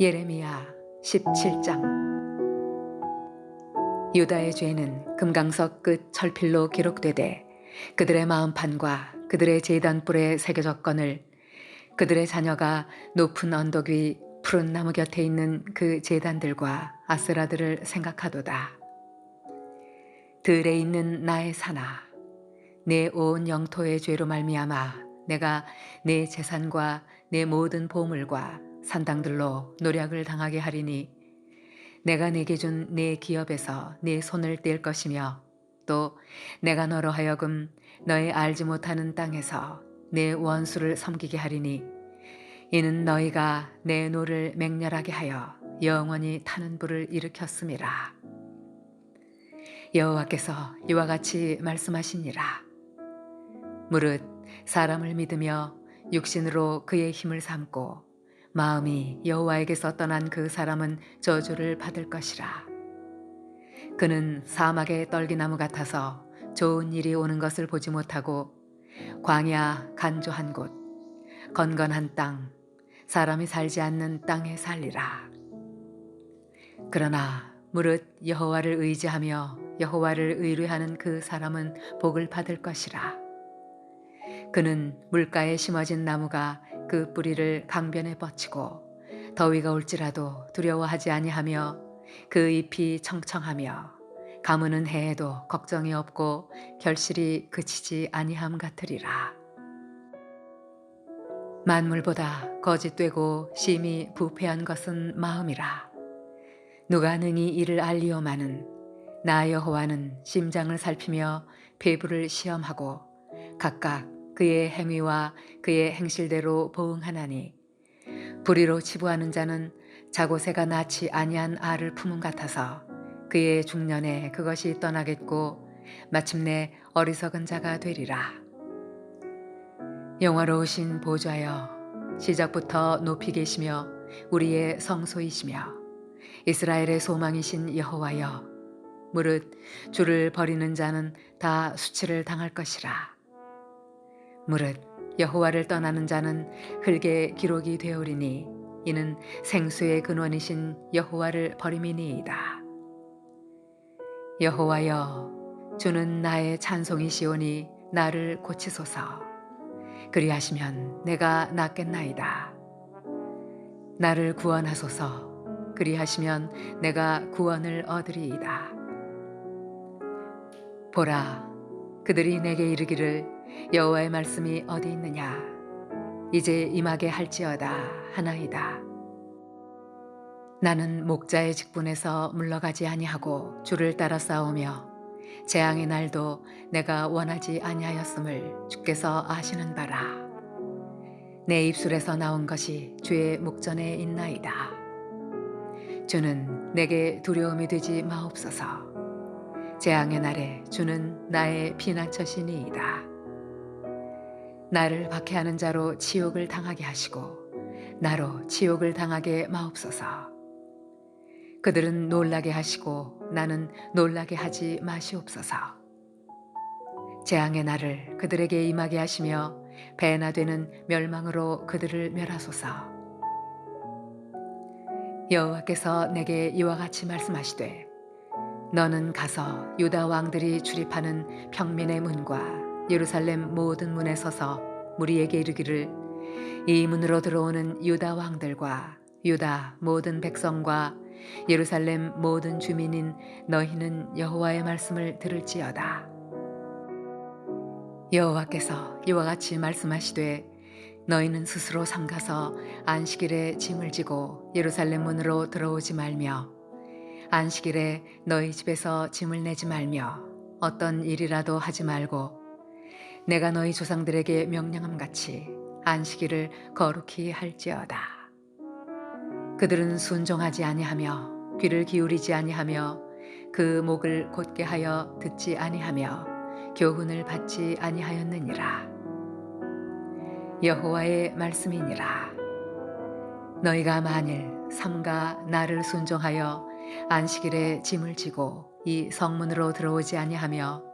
예레미야 17장 유다의 죄는 금강석 끝 철필로 기록되되 그들의 마음판과 그들의 제단불에 새겨졌거늘 그들의 자녀가 높은 언덕 위 푸른 나무 곁에 있는 그 제단들과 아스라들을 생각하도다. 들에 있는 나의 산아, 내온 영토의 죄로 말미암아 내가 내 재산과 내 모든 보물과 산당들로 노력을 당하게 하리니 내가 내게 준 내 기업에서 내 손을 뗄 것이며 또 내가 너로 하여금 너의 알지 못하는 땅에서 내 원수를 섬기게 하리니 이는 너희가 내 노를 맹렬하게 하여 영원히 타는 불을 일으켰음이라. 여호와께서 이와 같이 말씀하시니라. 무릇 사람을 믿으며 육신으로 그의 힘을 삼고 마음이 여호와에게서 떠난 그 사람은 저주를 받을 것이라. 그는 사막의 떨기나무 같아서 좋은 일이 오는 것을 보지 못하고 광야 간조한 곳, 건건한 땅, 사람이 살지 않는 땅에 살리라. 그러나 무릇 여호와를 의지하며 여호와를 의뢰하는 그 사람은 복을 받을 것이라. 그는 물가에 심어진 나무가 그 뿌리를 강변에 뻗치고 더위가 올지라도 두려워하지 아니하며 그 잎이 청청하며 가무는 해에도 걱정이 없고 결실이 그치지 아니함 같으리라. 만물보다 거짓되고 심히 부패한 것은 마음이라. 누가 능히 이를 알리오마는 나 여호와는 심장을 살피며 배부를 시험하고 각각 그의 행위와 그의 행실대로 보응하나니 불의로 치부하는 자는 자고새가 낳지 아니한 알을 품은 같아서 그의 중년에 그것이 떠나겠고 마침내 어리석은 자가 되리라. 영화로우신 보좌여 시작부터 높이 계시며 우리의 성소이시며 이스라엘의 소망이신 여호와여 무릇 주를 버리는 자는 다 수치를 당할 것이라 무릇 여호와를 떠나는 자는 흙에 기록이 되오리니 이는 생수의 근원이신 여호와를 버림이니이다. 여호와여 주는 나의 찬송이시오니 나를 고치소서. 그리하시면 내가 낫겠나이다. 나를 구원하소서. 그리하시면 내가 구원을 얻으리이다. 보라 그들이 내게 이르기를 여호와의 말씀이 어디 있느냐? 이제 임하게 할지어다 하나이다. 나는 목자의 직분에서 물러가지 아니하고 주를 따라 싸우며 재앙의 날도 내가 원하지 아니하였음을 주께서 아시는 바라. 내 입술에서 나온 것이 주의 목전에 있나이다. 주는 내게 두려움이 되지 마옵소서. 재앙의 날에 주는 나의 피난처시니이다. 나를 박해하는 자로 지옥을 당하게 하시고 나로 지옥을 당하게 마옵소서. 그들은 놀라게 하시고 나는 놀라게 하지 마시옵소서. 재앙의 날을 그들에게 임하게 하시며 배나 되는 멸망으로 그들을 멸하소서. 여호와께서 내게 이와 같이 말씀하시되 너는 가서 유다 왕들이 출입하는 평민의 문과 예루살렘 모든 문에 서서 무리에게 이르기를 이 문으로 들어오는 유다 왕들과 유다 모든 백성과 예루살렘 모든 주민인 너희는 여호와의 말씀을 들을지어다. 여호와께서 이와 같이 말씀하시되 너희는 스스로 삼가서 안식일에 짐을 지고 예루살렘 문으로 들어오지 말며 안식일에 너희 집에서 짐을 내지 말며 어떤 일이라도 하지 말고 내가 너희 조상들에게 명령함 같이 안식일을 거룩히 할지어다. 그들은 순종하지 아니하며 귀를 기울이지 아니하며 그 목을 곧게 하여 듣지 아니하며 교훈을 받지 아니하였느니라. 여호와의 말씀이니라. 너희가 만일 삼가 나를 순종하여 안식일에 짐을 지고 이 성문으로 들어오지 아니하며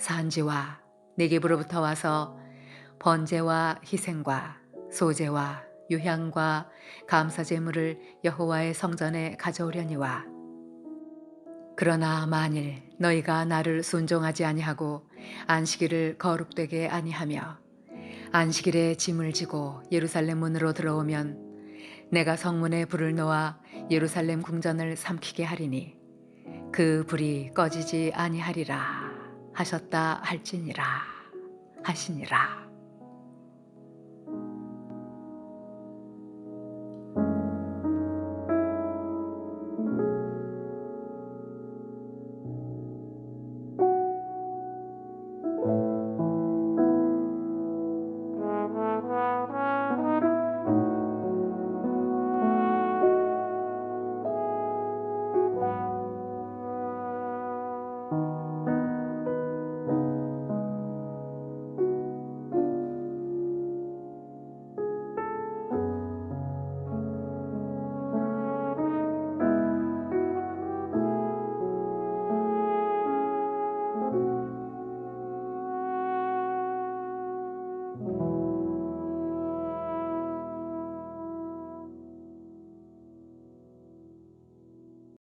산지와 내geb으로부터 와서 번제와 희생과 소제와 유향과 감사 제물을 여호와의 성전에 가져오려니와. 그러나 만일 너희가 나를 순종하지 아니하고 안식일을 거룩되게 아니하며 안식일에 짐을 지고 예루살렘 문으로 들어오면 내가 성문에 불을 놓아 예루살렘 궁전을 삼키게 하리니 그 불이 꺼지지 아니하리라 하셨다 할지니라 하시니라